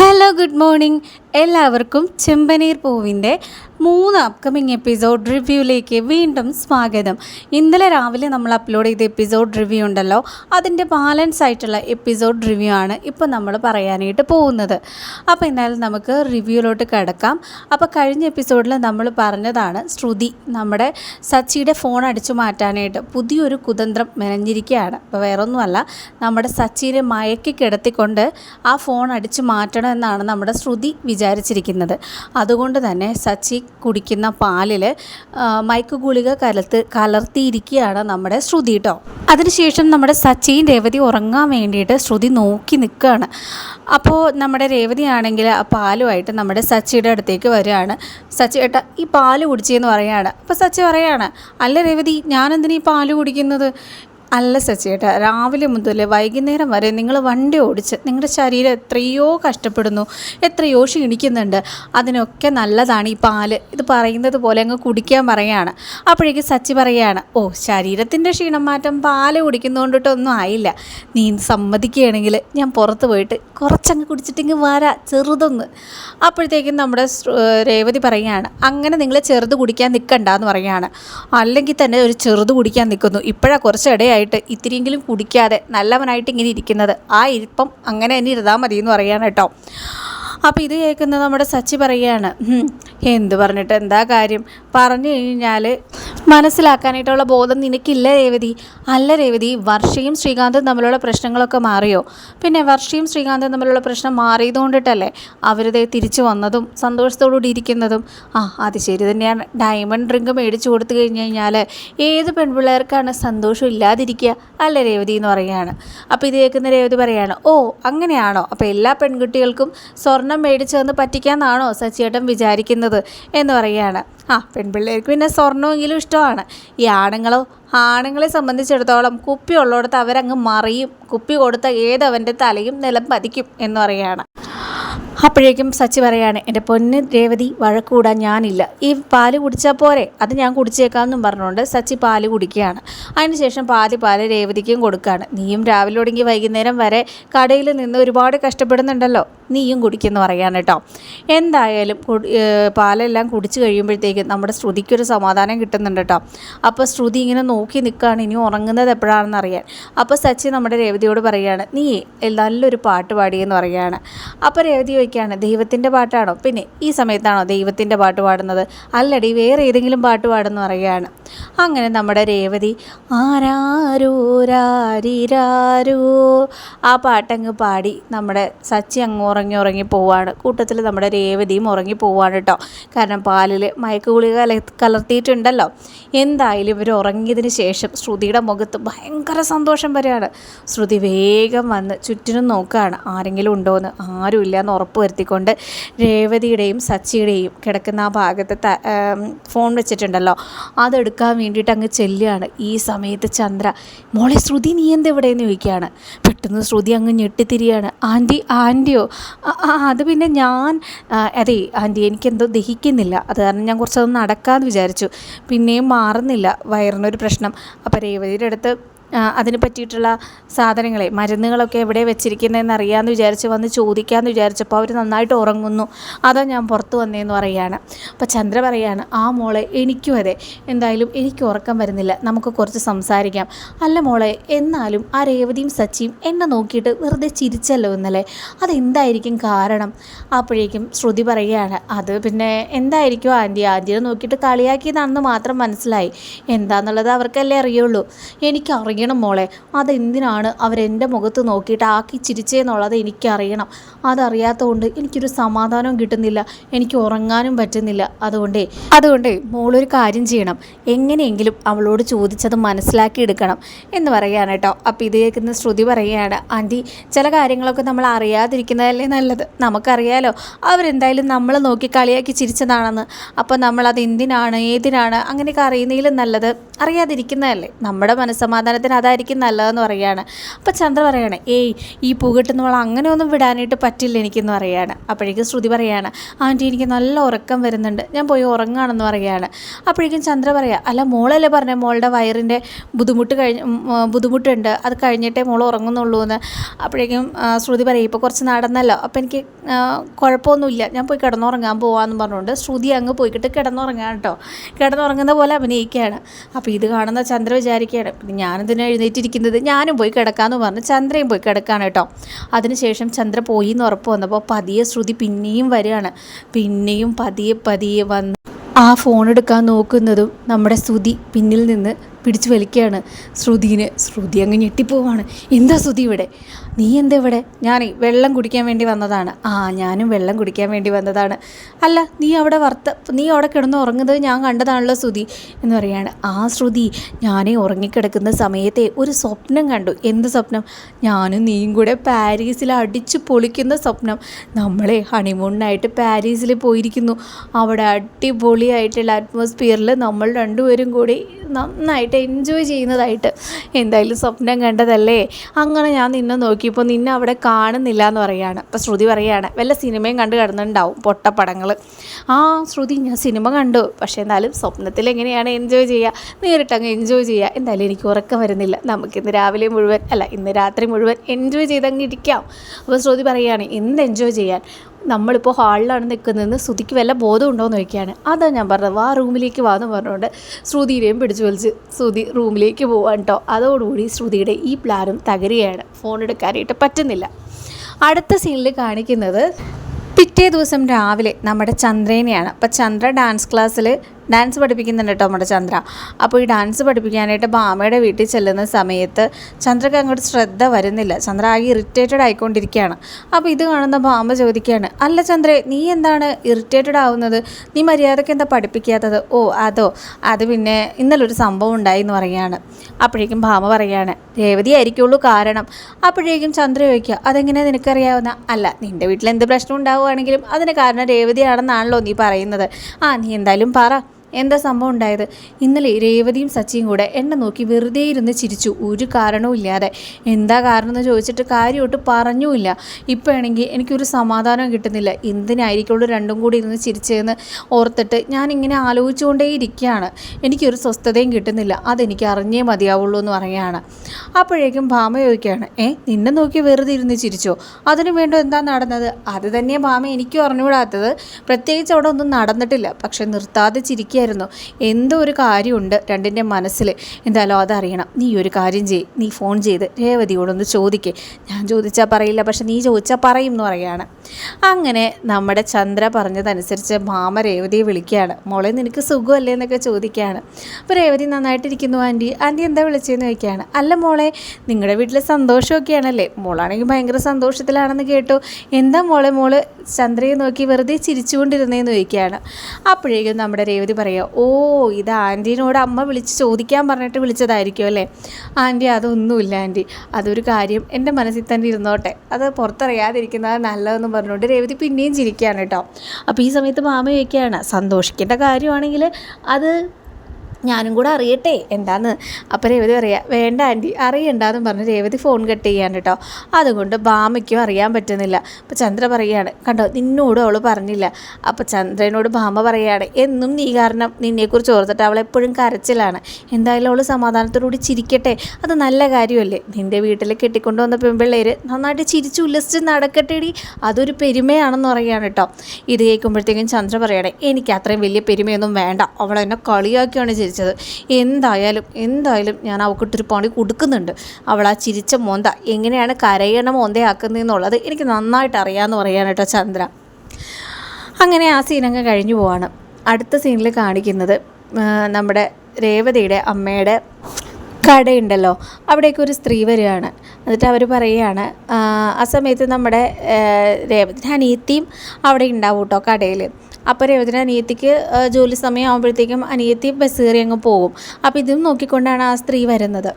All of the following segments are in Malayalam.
ഹലോ ഗുഡ് മോർണിംഗ് എല്ലാവർക്കും ചെമ്പനീർ പൂവിന്റെ മൂന്ന് അപ്കമിങ് എപ്പിസോഡ് റിവ്യൂയിലേക്ക് വീണ്ടും സ്വാഗതം. ഇന്നലെ രാവിലെ നമ്മൾ അപ്ലോഡ് ചെയ്ത എപ്പിസോഡ് റിവ്യൂ ഉണ്ടല്ലോ അതിന്റെ ബാലൻസ് ആയിട്ടുള്ള എപ്പിസോഡ് റിവ്യൂ ആണ് ഇപ്പോൾ നമ്മൾ പറയാനായിട്ട് പോകുന്നത്. അപ്പോൾ എന്നാലും നമുക്ക് റിവ്യൂയിലോട്ട് കിടക്കാം. അപ്പോൾ കഴിഞ്ഞ എപ്പിസോഡിൽ നമ്മൾ പറഞ്ഞതാണ് ശ്രുതി നമ്മുടെ സച്ചിയുടെ ഫോൺ അടിച്ചു മാറ്റാനായിട്ട് പുതിയൊരു കുതന്ത്രം മെനഞ്ഞിരിക്കുകയാണ്. അപ്പോൾ വേറൊന്നുമല്ല നമ്മുടെ സച്ചിനെ മയക്കി കിടത്തിക്കൊണ്ട് ആ ഫോൺ അടിച്ചു മാറ്റണം എന്നാണ് നമ്മുടെ ശ്രുതി വിചാരിച്ചിരിക്കുന്നത്. അതുകൊണ്ട് തന്നെ സച്ചി കുടിക്കുന്ന പാലിൽ മയക്കു ഗുളിക കലർത്ത് കലർത്തിയിരിക്കുകയാണ് നമ്മുടെ ശ്രുതി കേട്ടോ അതിനുശേഷം നമ്മുടെ സച്ചിയും രേവതി ഉറങ്ങാൻ വേണ്ടിയിട്ട് ശ്രുതി നോക്കി നിൽക്കുകയാണ്. അപ്പോൾ നമ്മുടെ രേവതി ആണെങ്കിൽ ആ പാലുമായിട്ട് നമ്മുടെ സച്ചിയുടെ അടുത്തേക്ക് വരികയാണ്. സച്ചി ഏട്ടാ ഈ പാൽ കുടിച്ചെന്ന് പറയുകയാണ് അപ്പോൾ സച്ചി പറയുകയാണ് അല്ല രേവതി ഞാനെന്തിനാ ഈ പാൽ കുടിക്കുന്നത്? അല്ല സച്ചിയേട്ടാ രാവിലെ മുതൽ വൈകുന്നേരം വരെ നിങ്ങൾ വണ്ടി ഓടിച്ച് നിങ്ങളുടെ ശരീരം എത്രയോ കഷ്ടപ്പെടുന്നു എത്രയോ ക്ഷീണിക്കുന്നുണ്ട്. അതിനൊക്കെ നല്ലതാണ് ഈ പാൽ. ഇത് പറയുന്നത് പോലെ അങ്ങ് കുടിക്കാൻ പറയാണ് അപ്പോഴേക്ക് സച്ചി പറയാണ് ഓ ശരീരത്തിന്റെ ക്ഷീണം മാറ്റം പാൽ കുടിക്കുന്നതുകൊണ്ടിട്ടൊന്നും ആയില്ല. നീ സമ്മതിക്കുകയാണെങ്കിൽ ഞാൻ പുറത്ത് പോയിട്ട് കുറച്ചങ്ങ് കുടിച്ചിട്ടിങ്ങ് വരാ ചെറുതൊന്ന്. അപ്പോഴത്തേക്കും നമ്മുടെ രേവതി പറയുകയാണ് അങ്ങനെ നിങ്ങൾ ചെറുത് കുടിക്കാൻ നിൽക്കണ്ട എന്ന് പറയുകയാണ്. അല്ലെങ്കിൽ തന്നെ ഒരു ചെറുത് കുടിക്കാൻ നിൽക്കുന്നു ഇപ്പോഴാണ് കുറച്ച് ഇടയായിട്ട് ഇത്തിരിയെങ്കിലും കുടിക്കാതെ നല്ലവനായിട്ട് ഇങ്ങനെ ഇരിക്കുന്നത്. ആ ഇരിപ്പം അങ്ങനെ തന്നെ ഇരുന്നാൽ മതി എന്ന് പറയാണ് കേട്ടോ. അപ്പോൾ ഇത് കേൾക്കുന്നത് നമ്മുടെ സച്ചി പറയുകയാണ് "ഹും, എന്ത് പറഞ്ഞിട്ട് എന്താ കാര്യം? പറഞ്ഞു കഴിഞ്ഞാൽ മനസ്സിലാക്കാനായിട്ടുള്ള ബോധം നിനക്കില്ല രേവതി. അല്ല രേവതി വർഷയും ശ്രീകാന്തും തമ്മിലുള്ള പ്രശ്നങ്ങളൊക്കെ മാറിയോ? പിന്നെ വർഷയും ശ്രീകാന്തും തമ്മിലുള്ള പ്രശ്നം മാറിയത് കൊണ്ടിട്ടല്ലേ അവരത് തിരിച്ചു വന്നതും സന്തോഷത്തോടുകൂടി ഇരിക്കുന്നതും? ആ അത് ശരി തന്നെയാണ്. ഡയമണ്ട് ഡ്രിങ്ക് മേടിച്ചു കൊടുത്തു കഴിഞ്ഞ് കഴിഞ്ഞാൽ ഏത് പെൺപിള്ളേർക്കാണ് സന്തോഷം ഇല്ലാതിരിക്കുക? അല്ല രേവതി എന്ന് പറയുകയാണ്. അപ്പോൾ ഇത് കേൾക്കുന്ന രേവതി പറയാണ് ഓ അങ്ങനെയാണോ? അപ്പോൾ എല്ലാ പെൺകുട്ടികൾക്കും സ്വർണം മേടിച്ചു വന്ന് പറ്റിക്കാന്നാണോ സച്ചിയേട്ടൻ വിചാരിക്കുന്നത്? എന്ന് പറയുകയാണ്. ആ പെൺപിള്ളേർക്ക് പിന്നെ സ്വർണമെങ്കിലും ഇഷ്ടമാണ്. ഈ ആണുങ്ങളോ ആണുങ്ങളെ സംബന്ധിച്ചിടത്തോളം കുപ്പി ഉള്ളിടത്ത് അവരങ്ങ് മറിയും കുപ്പി കൊടുത്ത ഏതവന്റെ തലയും നിലം പതിക്കും എന്ന് പറയുകയാണ്. അപ്പോഴേക്കും സച്ചി പറയാണ് എന്റെ പൊന്ന് രേവതി വഴക്കൂടാൻ ഞാനില്ല. ഈ പാൽ കുടിച്ചാൽ പോരെ? അത് ഞാൻ കുടിച്ചേക്കാമെന്നും പറഞ്ഞുകൊണ്ട് സച്ചി പാൽ കുടിക്കുകയാണ്. അതിനുശേഷം പാൽ പാൽ രേവതിക്കും കൊടുക്കുകയാണ്. നീയും രാവിലെ ഒടുങ്ങി വൈകുന്നേരം വരെ കടയിൽ നിന്ന് ഒരുപാട് കഷ്ടപ്പെടുന്നുണ്ടല്ലോ. നീയും കുടിക്കുന്നു പറയാണ് കേട്ടോ. എന്തായാലും പാലെല്ലാം കുടിച്ചു കഴിയുമ്പോഴത്തേക്കും നമ്മുടെ ശ്രുതിക്കൊരു സമാധാനം കിട്ടുന്നുണ്ട് കേട്ടോ. അപ്പോൾ ശ്രുതി ഇങ്ങനെ നോക്കി നിൽക്കുകയാണ്. ഇനി ഉറങ്ങുന്നത് എപ്പോഴാണെന്ന് അറിയാൻ. അപ്പോൾ സച്ചി നമ്മുടെ രേവതിയോട് പറയുകയാണ് നീ നല്ലൊരു പാട്ട് പാടിയെന്ന് പറയുകയാണ് അപ്പോൾ രേവതി ചോദിക്കുകയാണ് ദൈവത്തിന്റെ പാട്ടാണോ? പിന്നെ ഈ സമയത്താണോ ദൈവത്തിന്റെ പാട്ട് പാടുന്നത്? അല്ലടി വേറെ ഏതെങ്കിലും പാട്ട് പാടുന്നു പറയുകയാണ്. അങ്ങനെ നമ്മുടെ രേവതി ആരാരോ രാരിരാരോ ആ പാട്ടങ്ങ് പാടി നമ്മുടെ സച്ചി അങ്ങ് ഉറങ്ങി ഉറങ്ങി പോവാണ്. കൂട്ടത്തിൽ നമ്മുടെ രേവതിയും ഉറങ്ങി പോവാണ് കേട്ടോ. കാരണം പാലിൽ മയക്കുഗുളിക കല കലർത്തിയിട്ടുണ്ടല്ലോ. എന്തായാലും ഇവർ ഉറങ്ങിയതിന് ശേഷം ശ്രുതിയുടെ മുഖത്ത് ഭയങ്കര സന്തോഷം വരെയാണ്. ശ്രുതി വേഗം വന്ന് ചുറ്റിനും നോക്കുകയാണ് ആരെങ്കിലും ഉണ്ടോയെന്ന് ആരുമില്ല എന്ന് ഉറപ്പ് വരുത്തിക്കൊണ്ട് രേവതിയുടെയും സച്ചിയുടെയും കിടക്കുന്ന ആ ഭാഗത്ത് ഫോൺ വെച്ചിട്ടുണ്ടല്ലോ. അതെടുക്കാൻ വേണ്ടിയിട്ട് അങ്ങ് ചെല്ലുകയാണ്. ഈ സമയത്ത് ചന്ദ്ര മോളെ ശ്രുതി നീ എന്ത് എവിടെയെന്ന് ചോദിക്കുകയാണ്. പെട്ടെന്ന് ശ്രുതി അങ്ങ് ഞെട്ടിത്തിരിയാണ്. ആന്റി ആന്റിയോ അത് പിന്നെ ഞാൻ അതെ ആന്റി എനിക്കെന്തോ ദഹിക്കുന്നില്ല. അത് കാരണം ഞാൻ കുറച്ചൊന്ന് നടക്കാമെന്ന് വിചാരിച്ചു. പിന്നെയും മാറുന്നില്ല. വയറിനൊരു പ്രശ്നം. അപ്പോൾ രേവതിയുടെ അടുത്ത് അതിന് പറ്റിയിട്ടുള്ള സാധനങ്ങളെ മരുന്നുകളൊക്കെ എവിടെ വെച്ചിരിക്കുന്നതെന്ന് അറിയാമെന്ന് വിചാരിച്ച് വന്ന് ചോദിക്കാമെന്ന് വിചാരിച്ചപ്പോൾ അവർ നന്നായിട്ട് ഉറങ്ങുന്നു. അതാ ഞാൻ പുറത്ത് വന്നതെന്ന് പറയുകയാണ് അപ്പോൾ ചന്ദ്ര പറയാണ് ആ മോളെ എനിക്കും അതെ. എന്തായാലും എനിക്ക് ഉറക്കം വരുന്നില്ല. നമുക്ക് കുറച്ച് സംസാരിക്കാം. അല്ല മോളെ എന്നാലും ആ രേവതിയും സച്ചിയും എന്നെ നോക്കിയിട്ട് വെറുതെ ചിരിച്ചല്ലോ ഇന്നലെ. അതെന്തായിരിക്കും കാരണം? അപ്പോഴേക്കും ശ്രുതി പറയുകയാണ് അത് പിന്നെ എന്തായിരിക്കും ആന്റി ആന്റിയെ നോക്കിയിട്ട് കളിയാക്കിയതാണെന്ന് മാത്രം മനസ്സിലായി. എന്താണെന്നുള്ളത് അവർക്കല്ലേ അറിയുള്ളൂ. എനിക്ക് അറിയണം മോളെ. അതെന്തിനാണ് അവരെന്റെ മുഖത്ത് നോക്കിയിട്ട് ആക്കി ചിരിച്ചേന്നുള്ളത് എനിക്കറിയണം. അതറിയാത്തതുകൊണ്ട് എനിക്കൊരു സമാധാനവും കിട്ടുന്നില്ല. എനിക്ക് ഉറങ്ങാനും പറ്റുന്നില്ല. അതുകൊണ്ടേ അതുകൊണ്ടേ മോളൊരു കാര്യം ചെയ്യണം. എങ്ങനെയെങ്കിലും അവളോട് ചോദിച്ചത് മനസ്സിലാക്കി എടുക്കണം എന്ന് പറയുകയാണ് കേട്ടോ. അപ്പോൾ ഇത് കേൾക്കുന്ന ശ്രുതി പറയുകയാണ് ആന്റി ചില കാര്യങ്ങളൊക്കെ നമ്മൾ അറിയാതിരിക്കുന്നതല്ലേ നല്ലത്? നമുക്കറിയാലോ അവരെന്തായാലും നമ്മളെ നോക്കി കളിയാക്കി ചിരിച്ചതാണെന്ന്. അപ്പോൾ നമ്മളത് എന്തിനാണ് ഏതിനാണ് അങ്ങനെയൊക്കെ അറിയുന്നതിലും നല്ലത്. അറിയാതിരിക്കുന്നതല്ലേ. നമ്മുടെ മനസ്സമാധാനത്തിന് അതായിരിക്കും നല്ലതെന്ന് പറയുകയാണ്. അപ്പോൾ ചന്ദ്ര പറയാണ് ഏയ് ഈ പുകട്ടുന്നവൾ അങ്ങനെയൊന്നും വിടാനായിട്ട് പറ്റില്ല എനിക്കെന്ന് പറയുകയാണ്. അപ്പോഴേക്കും ശ്രുതി പറയാണ് ആന്റി എനിക്ക് നല്ല ഉറക്കം വരുന്നുണ്ട്. ഞാൻ പോയി ഉറങ്ങാണെന്ന് പറയുകയാണ്. അപ്പോഴേക്കും ചന്ദ്ര പറയാം അല്ല മോളല്ലേ പറഞ്ഞേ മോളുടെ വയറിന്റെ ബുദ്ധിമുട്ട് കഴിഞ്ഞ് ബുദ്ധിമുട്ടുണ്ട്. അത് കഴിഞ്ഞിട്ടേ മോൾ ഉറങ്ങുന്നുള്ളൂ എന്ന്. അപ്പോഴേക്കും ശ്രുതി പറയും ഇപ്പോൾ കുറച്ച് നടന്നല്ലോ. അപ്പോൾ എനിക്ക് കുഴപ്പമൊന്നുമില്ല. ഞാൻ പോയി കിടന്നുറങ്ങാൻ പോകാമെന്ന് പറഞ്ഞുകൊണ്ട് ശ്രുതി അങ്ങ് പോയിക്കിട്ട് കിടന്നുറങ്ങാൻ കേട്ടോ. കിടന്നുറങ്ങുന്ന പോലെ അഭിനയിക്കുകയാണ്. അപ്പോൾ ഇത് കാണുന്ന ചന്ദ്ര വിചാരിക്കുകയാണ് പിന്നെ എഴുന്നേറ്റിരിക്കുന്നത്. ഞാനും പോയി കിടക്കാമെന്ന് പറഞ്ഞ്. ചന്ദ്രയും പോയി കിടക്കാണ് കേട്ടോ. അതിനുശേഷം ചന്ദ്ര പോയി എന്ന് ഉറപ്പ് വന്നപ്പോൾ പതിയെ ശ്രുതി പിന്നെയും വരികയാണ്. പിന്നെയും പതിയെ പതിയെ വന്ന് ആ ഫോൺ എടുക്കാൻ നോക്കുന്നതും നമ്മുടെ ശ്രുതി പിന്നിൽ നിന്ന് പിടിച്ചു വലിക്കുകയാണ്. ശ്രുതിനെ ശ്രുതി അങ്ങ് ഞെട്ടിപ്പോവാണ്. എന്താ ശ്രുതി ഇവിടെ? നീ എന്താ ഇവിടെ ഞാനേ വെള്ളം കുടിക്കാൻ വേണ്ടി വന്നതാണ്. ആ ഞാനും വെള്ളം കുടിക്കാൻ വേണ്ടി വന്നതാണ്. അല്ല നീ അവിടെ വർത്ത നീ അവിടെ കിടന്ന് ഉറങ്ങുന്നത് ഞാൻ കണ്ടതാണല്ലോ ശ്രുതി. എന്ന് പറയാണ്. ആ ശ്രുതി ഞാനേ ഉറങ്ങിക്കിടക്കുന്ന സമയത്തെ ഒരു സ്വപ്നം കണ്ടു. എന്ത് സ്വപ്നം? ഞാനും നീയും കൂടെ പാരീസിൽ അടിച്ചു പൊളിക്കുന്ന സ്വപ്നം. നമ്മളെ ഹണിമൂണിനായിട്ട് പാരീസിൽ പോയിരിക്കുന്നു. അവിടെ അടിപൊളിയായിട്ടുള്ള അറ്റ്മോസ്ഫിയറിൽ നമ്മൾ രണ്ടുപേരും കൂടി നന്നായിട്ട് എൻജോയ് ചെയ്യുന്നതായിട്ട്. എന്തായാലും സ്വപ്നം കണ്ടതല്ലേ? അങ്ങനെ ഞാൻ നിന്നെ നോക്കിയപ്പോൾ നിന്നെ അവിടെ കാണുന്നില്ല എന്ന് പറയുകയാണ് അപ്പോൾ ശ്രുതി പറയുകയാണ് വല്ല സിനിമയും കണ്ട് കിടന്നുണ്ടാവും പൊട്ടപ്പടങ്ങൾ. ആ ശ്രുതി ഞാൻ സിനിമ കണ്ടു. പക്ഷേ എന്നാലും സ്വപ്നത്തിൽ എങ്ങനെയാണ് എൻജോയ് ചെയ്യുക നേരിട്ട് അങ്ങ് എൻജോയ് ചെയ്യുക എന്തായാലും എനിക്ക് ഉറക്കം വരുന്നില്ല. നമുക്ക് ഇന്ന് രാവിലെ മുഴുവൻ അല്ല ഇന്ന് രാത്രി മുഴുവൻ എൻജോയ് ചെയ്തങ്ങ് ഇരിക്കാം. അപ്പോൾ ശ്രുതി പറയുകയാണ് എന്ത് എൻജോയ് ചെയ്യാൻ? നമ്മളിപ്പോൾ ഹാളിലാണ് നിൽക്കുന്നതെന്ന് ശ്രുതിക്ക് വല്ല ബോധം ഉണ്ടോ എന്ന് ചോദിക്കുകയാണ്. അതാ ഞാൻ പറഞ്ഞത് വാ റൂമിലേക്ക് വാ എന്ന് പറഞ്ഞുകൊണ്ട് ശ്രുതിയുടെയും പിടിച്ചു വലിച്ച് ശ്രുതി റൂമിലേക്ക് പോവാൻ കേട്ടോ. അതോടുകൂടി ശ്രുതിയുടെ ഈ പ്ലാനും തകരുകയാണ്. ഫോൺ എടുക്കാനായിട്ട് പറ്റുന്നില്ല. അടുത്ത സീനിൽ കാണിക്കുന്നത് പിറ്റേ ദിവസം രാവിലെ നമ്മുടെ ചന്ദ്രേനെയാണ്. അപ്പോൾ ചന്ദ്ര ഡാൻസ് ക്ലാസ്സിൽ ഡാൻസ് പഠിപ്പിക്കുന്നുണ്ട് കേട്ടോ നമ്മുടെ ചന്ദ്ര. അപ്പോൾ ഈ ഡാൻസ് പഠിപ്പിക്കാനായിട്ട് ബാമയുടെ വീട്ടിൽ ചെല്ലുന്ന സമയത്ത് ചന്ദ്രക്ക് അങ്ങോട്ട് ശ്രദ്ധ വരുന്നില്ല. ചന്ദ്ര ആകെ ഇറിറ്റേറ്റഡ് ആയിക്കൊണ്ടിരിക്കുകയാണ്. അപ്പോൾ ഇത് കാണുന്ന ബാമ ചോദിക്കുകയാണ് അല്ല ചന്ദ്രേ നീ എന്താണ് ഇറിറ്റേറ്റഡ് ആവുന്നത്? നീ മര്യാദയ്ക്ക് എന്താ പഠിപ്പിക്കാത്തത്? ഓ അതോ അത് പിന്നെ ഇന്നലെ ഒരു സംഭവം ഉണ്ടായി എന്ന് പറയുകയാണ്. അപ്പോഴേക്കും ഭാമ പറയുകയാണ് രേവതി ആയിരിക്കുള്ളൂ കാരണം. അപ്പോഴേക്കും ചന്ദ്ര ചോദിക്കുക അതെങ്ങനെ നിനക്കറിയാവുന്ന? അല്ല നിന്റെ വീട്ടിൽ എന്ത് പ്രശ്നം ഉണ്ടാവുകയാണെങ്കിലും അതിന് കാരണം രേവതിയാണെന്നാണല്ലോ നീ പറയുന്നത്. ആ നീ എന്തായാലും പറ. എന്താ സംഭവം ഉണ്ടായത്? ഇന്നലെ രേവതിയും സച്ചിയും കൂടെ എന്നെ നോക്കി വെറുതെ ഇരുന്ന് ചിരിച്ചു. ഒരു കാരണവും ഇല്ലാതെ. എന്താ കാരണം എന്ന് ചോദിച്ചിട്ട് കാര്യമായിട്ട് പറഞ്ഞുമില്ല. ഇപ്പോഴാണെങ്കിൽ എനിക്കൊരു സമാധാനം കിട്ടുന്നില്ല. എന്തിനായിരിക്കുള്ളൂ രണ്ടും കൂടി ഇരുന്ന് ചിരിച്ചതെന്ന് ഓർത്തിട്ട് ഞാനിങ്ങനെ ആലോചിച്ചുകൊണ്ടേ ഇരിക്കുകയാണ് എനിക്കൊരു സ്വസ്ഥതയും കിട്ടുന്നില്ല. അതെനിക്ക് അറിഞ്ഞേ മതിയാവുള്ളൂ എന്ന് പറയുകയാണ്. അപ്പോഴേക്കും ഭാമ ചോദിക്കുകയാണ് ഏ നിന്നെ നോക്കി വെറുതെ ഇരുന്ന് ചിരിച്ചോ? അതിനു വേണ്ടി എന്താ നടന്നത്? അത് തന്നെ ഭാമ എനിക്കും അറിഞ്ഞുകൂടാത്തത്. പ്രത്യേകിച്ച് അവിടെ ഒന്നും നടന്നിട്ടില്ല. പക്ഷെ നിർത്താതെ ചിരിക്കുകയായിരുന്നു എന്തോ ഒരു കാര്യമുണ്ട് രണ്ടിന്റെ മനസ്സിൽ. എന്തായാലും അതറിയണം. നീ ഒരു കാര്യം ചെയ്യ്. നീ ഫോൺ ചെയ്ത് രേവതിയോടൊന്ന് ചോദിക്കേ. ഞാൻ ചോദിച്ചാൽ പറയില്ല പക്ഷെ നീ ചോദിച്ചാൽ പറയും എന്ന് പറയുകയാണ്. അങ്ങനെ നമ്മുടെ ചന്ദ്ര പറഞ്ഞതനുസരിച്ച് മാമ രേവതിയെ വിളിക്കുകയാണ്. മോളെ നിനക്ക് സുഖമല്ലേ എന്നൊക്കെ ചോദിക്കുകയാണ്. അപ്പോൾ രേവതി നന്നായിട്ടിരിക്കുന്നു ആന്റി. ആന്റി എന്താ വിളിച്ചതെന്ന് ചോദിക്കുകയാണ്. അല്ല മോളെ നിങ്ങളുടെ വീട്ടിൽ സന്തോഷമൊക്കെയാണല്ലേ? മോളാണെങ്കിൽ ഭയങ്കര സന്തോഷത്തിലാണെന്ന് കേട്ടു. എന്താ മോളെ മോൾ ചന്ദ്രയെ നോക്കി വെറുതെ ചിരിച്ചുകൊണ്ടിരുന്നേന്ന് ചോദിക്കുകയാണ്. അപ്പോഴേക്കും നമ്മുടെ രേവതി പറയുക ഓ ഇത് ആന്റീനോട് അമ്മ വിളിച്ച് ചോദിക്കാൻ പറഞ്ഞിട്ട് വിളിച്ചതായിരിക്കും അല്ലേ? ആന്റി അതൊന്നുമില്ല ആന്റി. അതൊരു കാര്യം എന്റെ മനസ്സിൽ തന്നെ ഇരുന്നോട്ടെ. അത് പുറത്തറിയാതിരിക്കുന്നത് നല്ലതെന്ന് പറഞ്ഞുകൊണ്ട് രേവതി പിന്നെയും ചിരിക്കുകയാണ് കേട്ടോ. അപ്പോൾ ഈ സമയത്ത് മാമ ചോദിക്കുകയാണ് സന്തോഷിക്കേണ്ട കാര്യമാണെങ്കിൽ അത് ഞാനും കൂടെ അറിയട്ടെ? എന്താന്ന്? അപ്പം രേവതി പറയാം വേണ്ട ആന്റി അറിയണ്ടെന്ന് പറഞ്ഞ് രേവതി ഫോൺ കട്ട് ചെയ്യാൻ കേട്ടോ അതുകൊണ്ട് ഭാമയ്ക്കും അറിയാൻ പറ്റുന്നില്ല. അപ്പം ചന്ദ്ര പറയുകയാണ് കണ്ടോ നിന്നോടും അവൾ പറഞ്ഞില്ല. അപ്പം ചന്ദ്രനോട് ഭാമ പറയുകയാണ് എന്നും നീ കാരണം നിന്നെക്കുറിച്ച് ഓർത്തിട്ട് അവൾ എപ്പോഴും കരച്ചിലാണ്. എന്തായാലും അവൾ സമാധാനത്തോടുകൂടി ചിരിക്കട്ടെ? അത് നല്ല കാര്യമല്ലേ? നിന്റെ വീട്ടിൽ കെട്ടിക്കൊണ്ടുവന്ന പെൺപിള്ളേർ നന്നായിട്ട് ചിരിച്ചു ഉല്ലസിച്ച് നടക്കട്ടെടി. അതൊരു പെരുമയാണെന്ന് പറയുകയാണ് കേട്ടോ ഇത് കേൾക്കുമ്പോഴത്തേക്കും ചന്ദ്ര പറയണേ എനിക്ക് അത്രയും വലിയ പെരുമയൊന്നും വേണ്ട. അവൾ കളിയാക്കിയാണ് ചിരിച്ചത് എന്തായാലും എന്തായാലും ഞാൻ അവൾക്കിട്ടൊരു പണി കൊടുക്കുന്നുണ്ട്. അവൾ ആ ചിരിച്ച മോന്ത എങ്ങനെയാണ് കരയണ മോന്തയാക്കുന്നതെന്നുള്ളത് എനിക്ക് നന്നായിട്ട് അറിയാമെന്ന് പറയാണ് കേട്ടോ ചന്ദ്ര. അങ്ങനെ ആ സീനങ്ങ് കഴിഞ്ഞു പോവാണ്. അടുത്ത സീനിൽ കാണിക്കുന്നത് നമ്മുടെ രേവതിയുടെ അമ്മയുടെ കടയുണ്ടല്ലോ. അവിടേക്ക് ഒരു സ്ത്രീ വരികയാണ്. എന്നിട്ട് അവർ പറയുകയാണ് ആ, സമയത്ത് നമ്മുടെ രേവതി അനിയത്തിയും അവിടെ ഉണ്ടാവും കേട്ടോ കടയിൽ അപ്പോൾ രേവതിന് അനിയത്തിക്ക് ജോലി സമയം ആകുമ്പോഴത്തേക്കും അനിയത്തി ബസ് കയറി അങ്ങ് പോകും. അപ്പോൾ ഇതും നോക്കിക്കൊണ്ടാണ് ആ സ്ത്രീ വരുന്നത്.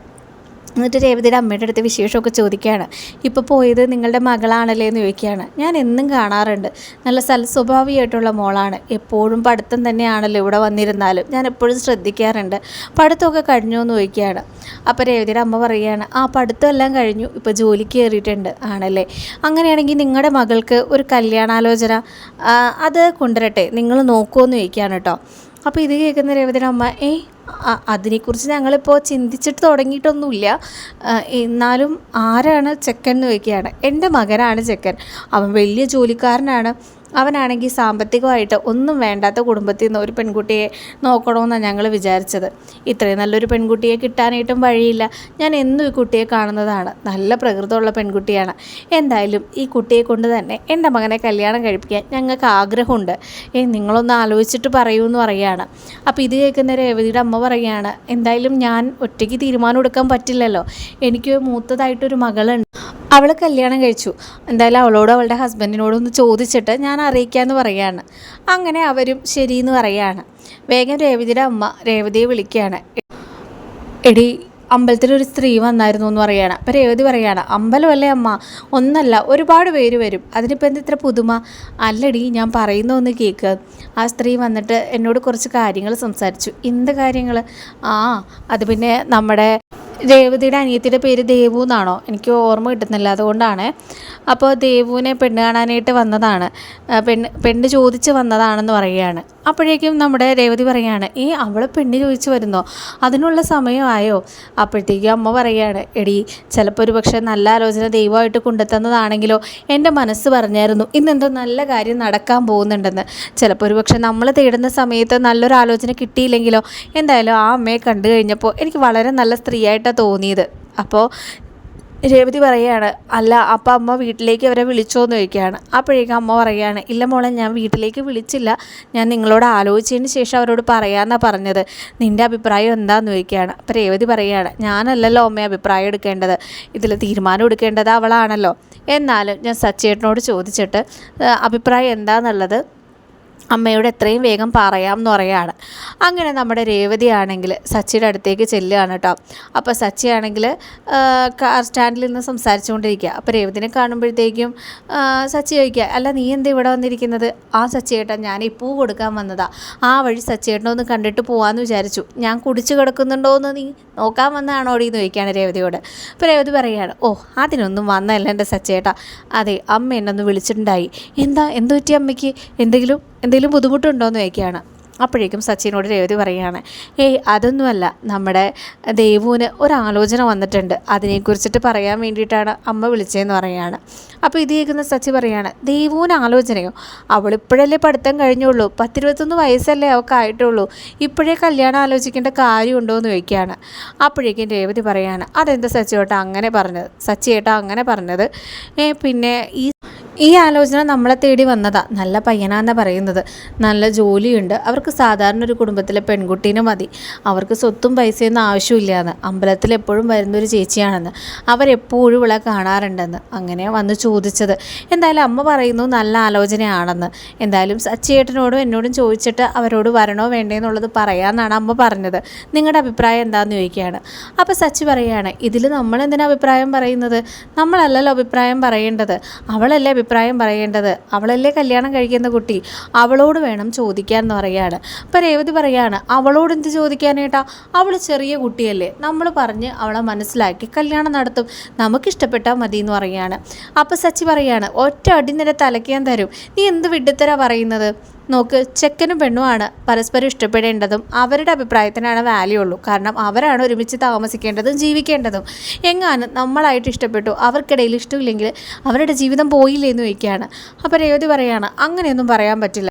എന്നിട്ട് രേവതിയുടെ അമ്മയുടെ അടുത്ത് വിശേഷമൊക്കെ ചോദിക്കുകയാണ്. ഇപ്പോൾ പോയത് നിങ്ങളുടെ മകളാണല്ലേ? എന്ന് ചോദിക്കുകയാണ്. ഞാൻ എന്നും കാണാറുണ്ട്. നല്ല സൽസ്വഭാവിയായിട്ടുള്ള മോളാണ്. എപ്പോഴും പഠിത്തം തന്നെയാണല്ലോ ഇവിടെ വന്നിരുന്നാലും. ഞാൻ എപ്പോഴും ശ്രദ്ധിക്കാറുണ്ട്. പഠിത്തമൊക്കെ കഴിഞ്ഞു എന്ന് ചോദിക്കുകയാണ്. അപ്പോൾ രേവതിയുടെ അമ്മ പറയുകയാണ് ആ പഠിത്തം എല്ലാം കഴിഞ്ഞു. ഇപ്പോൾ ജോലിക്ക് കയറിയിട്ടുണ്ട്. ആണല്ലേ? അങ്ങനെയാണെങ്കിൽ നിങ്ങളുടെ മകൾക്ക് ഒരു കല്യാണാലോചന അത് കൊണ്ടുവരട്ടെ. നിങ്ങൾ നോക്കുമെന്ന് ചോദിക്കുകയാണ് കേട്ടോ. അപ്പോൾ ഇത് കേൾക്കുന്ന രേവതിയുടെ അമ്മ ഏ അതിനെക്കുറിച്ച് ഞങ്ങളിപ്പോൾ ചിന്തിച്ചിട്ട് തുടങ്ങിയിട്ടൊന്നുമില്ല. എന്നാലും ആരാണ് ചെക്കൻ എന്ന് ചോദിക്കുകയാണ്. എന്റെ മകനാണ് ചെക്കൻ. അവൻ വലിയ ജോലിക്കാരനാണ്. അവനാണെങ്കിൽ സാമ്പത്തികമായിട്ട് ഒന്നും വേണ്ടാത്ത കുടുംബത്തിൽ നിന്ന് ഒരു പെൺകുട്ടിയെ നോക്കണമെന്നാണ് ഞങ്ങൾ വിചാരിച്ചത്. ഇത്രയും നല്ലൊരു പെൺകുട്ടിയെ കിട്ടാനായിട്ടും വഴിയില്ല. ഞാൻ എന്നും ഈ കുട്ടിയെ കാണുന്നതാണ്. നല്ല പ്രകൃതമുള്ള പെൺകുട്ടിയാണ്. എന്തായാലും ഈ കുട്ടിയെ കൊണ്ട് തന്നെ എന്റെ മകനെ കല്യാണം കഴിപ്പിക്കാൻ ഞങ്ങൾക്ക് ആഗ്രഹമുണ്ട്. ഏ നിങ്ങളൊന്ന് ആലോചിച്ചിട്ട് പറയൂ എന്ന് പറയുകയാണ്. അപ്പോൾ ഇത് കേൾക്കുന്ന രേവതിയുടെ അമ്മ പറയുകയാണ് എന്തായാലും ഞാൻ ഒറ്റയ്ക്ക് തീരുമാനം എടുക്കാൻ പറ്റില്ലല്ലോ. എനിക്ക് മൂത്തതായിട്ടൊരു മകളുണ്ട്. അവൾ കല്യാണം കഴിച്ചു. എന്തായാലും അവളോട് അവളുടെ ഹസ്ബൻഡിനോടൊന്ന് ചോദിച്ചിട്ട് ഞാൻ അറിയിക്കാമെന്ന് പറയുകയാണ് അങ്ങനെ അവരും ശരിയെന്ന് പറയുകയാണ് വേഗം രേവതിയുടെ അമ്മ രേവതിയെ വിളിക്കുകയാണ് എടി അമ്പലത്തിൽ ഒരു സ്ത്രീ വന്നായിരുന്നു എന്ന് പറയാണ്. അപ്പം രേവതി പറയാണ് അമ്പലമല്ലേ അമ്മ? ഒന്നല്ല ഒരുപാട് പേര് വരും. അതിനിപ്പോൾ എന്ത് ഇത്ര പുതുമ? അല്ലടി ഞാൻ പറയുന്ന ഒന്ന് കേൾക്ക് ആ സ്ത്രീ വന്നിട്ട് എന്നോട് കുറച്ച് കാര്യങ്ങൾ സംസാരിച്ചു. എന്ത് കാര്യങ്ങൾ ആ അത് പിന്നെ നമ്മുടെ രേവതിയുടെ അനിയത്തിയുടെ പേര് ദേവു എന്നാണോ? എനിക്ക് ഓർമ്മ കിട്ടുന്നില്ല. അതുകൊണ്ടാണ്. അപ്പോൾ ദേവുവിനെ പെണ്ണ് കാണാനായിട്ട് വന്നതാണ്. പെണ്ണ് പെണ്ണ് ചോദിച്ച് വന്നതാണെന്ന് പറയുകയാണ്. അപ്പോഴേക്കും നമ്മുടെ രേവതി പറയാണ് ഈ അവളെ പെണ്ണ് ചോദിച്ച് വരുന്നോ? അതിനുള്ള സമയമായോ? അപ്പോഴത്തേക്കും അമ്മ പറയാണ് എടി ചിലപ്പോൾ ഒരു പക്ഷേ നല്ല ആലോചന ദൈവമായിട്ട് കൊണ്ടുത്തന്നതാണെങ്കിലോ എന്റെ മനസ്സ് പറഞ്ഞായിരുന്നു ഇന്നെന്തോ നല്ല കാര്യം നടക്കാൻ പോകുന്നുണ്ടെന്ന്. ചിലപ്പോൾ ഒരു പക്ഷേ നമ്മൾ തേടുന്ന സമയത്ത് നല്ലൊരു ആലോചന കിട്ടിയില്ലെങ്കിലോ? എന്തായാലും ആ അമ്മയെ കണ്ടു കഴിഞ്ഞപ്പോൾ എനിക്ക് വളരെ നല്ല സ്ത്രീയായിട്ടാണ് തോന്നിയത്. അപ്പോൾ രേവതി പറയുകയാണ് അല്ല അപ്പം അമ്മ വീട്ടിലേക്ക് അവരെ വിളിച്ചോ എന്ന് ചോദിക്കുകയാണ്. അപ്പോഴേക്കും അമ്മ പറയുകയാണ് ഇല്ല മോളെ ഞാൻ വീട്ടിലേക്ക് വിളിച്ചില്ല. ഞാൻ നിങ്ങളോട് ആലോചിച്ചതിന് ശേഷം അവരോട് പറയാമെന്നാണ് പറഞ്ഞത്. നിന്റെ അഭിപ്രായം എന്താണെന്ന് ചോദിക്കുകയാണ്. അപ്പോൾ രേവതി പറയുകയാണ് ഞാനല്ലല്ലോ അമ്മയെ അഭിപ്രായം എടുക്കേണ്ടത്. ഇതിൽ തീരുമാനം എടുക്കേണ്ടത് അവളാണല്ലോ. എന്നാലും ഞാൻ സച്ചേട്ടനോട് ചോദിച്ചിട്ട് അഭിപ്രായം എന്താണെന്നുള്ളത് അമ്മയോട് എത്രയും വേഗം പറയാം എന്ന് പറയാണ്. അങ്ങനെ നമ്മുടെ രേവതി ആണെങ്കിൽ സച്ചിയുടെ അടുത്തേക്ക് ചെല്ലുകയാണ് കേട്ടോ. അപ്പോൾ സച്ചി ആണെങ്കിൽ കാർ സ്റ്റാൻഡിൽ നിന്ന് സംസാരിച്ചുകൊണ്ടിരിക്കുക. അപ്പോൾ രേവതിനെ കാണുമ്പോഴത്തേക്കും സച്ചി ചോദിക്കുക അല്ല നീ എന്താ ഇവിടെ വന്നിരിക്കുന്നത്? ആ സച്ചിയേട്ടൻ ഞാൻ ഈ പൂ കൊടുക്കാൻ വന്നതാ. ആ വഴി സച്ചിയേട്ടനെ ഒന്ന് കണ്ടിട്ട് പോകാമെന്ന് വിചാരിച്ചു. ഞാൻ കുടിച്ചു കിടക്കുന്നുണ്ടോ എന്ന് നീ നോക്കാൻ വന്നതാണോ എന്ന് ചോദിക്കുകയാണ് രേവതിയോട്. അപ്പോൾ രേവതി പറയുകയാണ് ഓ അതിനൊന്നും വന്നല്ല എന്റെ സച്ചേട്ടാ. അതെ അമ്മ എന്നെ ഒന്ന് വിളിച്ചിട്ടുണ്ടായി. എന്താ എന്ത് പറ്റി അമ്മയ്ക്ക്? എന്തെങ്കിലും എന്തെങ്കിലും ബുദ്ധിമുട്ടുണ്ടോ? എന്ന് ചോദിക്കുകയാണ്. അപ്പോഴേക്കും സച്ചിനോട് രേവതി പറയുകയാണ് ഏയ് അതൊന്നുമല്ല. നമ്മുടെ ദേവുവിന് ഒരാലോചന വന്നിട്ടുണ്ട്. അതിനെക്കുറിച്ചിട്ട് പറയാൻ വേണ്ടിയിട്ടാണ് അമ്മ വിളിച്ചതെന്ന് പറയുകയാണ്. അപ്പോൾ ഇത് കേൾക്കുന്ന സച്ചി പറയാണ് ദേവുവിന് ആലോചനയോ? അവളിപ്പോഴല്ലേ പഠിത്തം കഴിഞ്ഞുള്ളൂ. പത്തിരുപത്തൊന്ന് വയസ്സല്ലേ അവൾക്ക് ആയിട്ടുള്ളൂ ഇപ്പോഴേ കല്യാണം ആലോചിക്കേണ്ട കാര്യമുണ്ടോ എന്ന് ചോദിക്കുകയാണ്. അപ്പോഴേക്കും രേവതി പറയാണ് അതെന്താ സച്ചിയോട്ടാ അങ്ങനെ പറഞ്ഞത്? സച്ചിയേട്ടാ അങ്ങനെ പറഞ്ഞത്? പിന്നെ ഈ ഈ ആലോചന നമ്മളെ തേടി വന്നതാ. നല്ല പയ്യനാന്ന പറയുന്നത്. നല്ല ജോലിയുണ്ട്. അവർക്ക് സാധാരണ ഒരു കുടുംബത്തിലെ പെൺകുട്ടീനെ മതി. അവർക്ക് സ്വത്തും പൈസയൊന്നും ആവശ്യമില്ലാന്ന്. അമ്പലത്തിൽ എപ്പോഴും വരുന്നൊരു ചേച്ചിയാണെന്ന്. അവരെപ്പോഴും ഇവിടെ കാണാറുണ്ടെന്ന്. അങ്ങനെ വന്ന് ചോദിച്ചത്. എന്തായാലും അമ്മ പറയുന്നു നല്ല ആലോചനയാണെന്ന്. എന്തായാലും സച്ചിയേട്ടനോടും എന്നോടും ചോദിച്ചിട്ട് അവരോട് വരണോ വേണ്ടേ എന്നുള്ളത് പറയാമെന്നാണ് അമ്മ പറഞ്ഞത്. നിങ്ങളുടെ അഭിപ്രായം എന്താണെന്ന് ചോദിക്കുകയാണ്. അപ്പോൾ സച്ചി പറയുകയാണ് ഇതിൽ നമ്മൾ എന്തിനാ അഭിപ്രായം പറയുന്നത്? നമ്മളല്ലല്ലോ അഭിപ്രായം പറയേണ്ടത്. അവളല്ലേ അഭിപ്രായം പറയേണ്ടത് അവളല്ലേ കല്യാണം കഴിക്കുന്ന കുട്ടി? അവളോട് വേണം ചോദിക്കാൻ എന്ന് പറയാണ് അപ്പോൾ രേവതി പറയാണ് അവളോട് എന്ത് ചോദിക്കാനായിട്ടാ അവൾ ചെറിയ കുട്ടിയല്ലേ. നമ്മൾ പറഞ്ഞ് അവളെ മനസ്സിലാക്കി കല്യാണം നടത്തും. നമുക്കിഷ്ടപ്പെട്ടാൽ മതി എന്ന് പറയാണ് അപ്പോൾ സച്ചി പറയാണ് ഒറ്റ അടി നിന്നെ തലയ്ക്കാൻ തരും. നീ എന്ത് വിഡ്ഢിത്തരാ പറയുന്നത്? നോക്ക് ചെക്കനും പെണ്ണുമാണ് പരസ്പരം ഇഷ്ടപ്പെടേണ്ടതും. അവരുടെ അഭിപ്രായത്തിനാണ് വാല്യൂ ഉള്ളൂ. കാരണം അവരാണ് ഒരുമിച്ച് താമസിക്കേണ്ടതും ജീവിക്കേണ്ടതും. എങ്ങാനും നമ്മളായിട്ട് ഇഷ്ടപ്പെട്ടു അവർക്കിടയിൽ ഇഷ്ടമില്ലെങ്കിൽ അവരുടെ ജീവിതം പോയില്ലേ എന്ന് ചോദിക്കുകയാണ്. അപ്പോൾ രേവതി പറയാണ് അങ്ങനെയൊന്നും പറയാൻ പറ്റില്ല.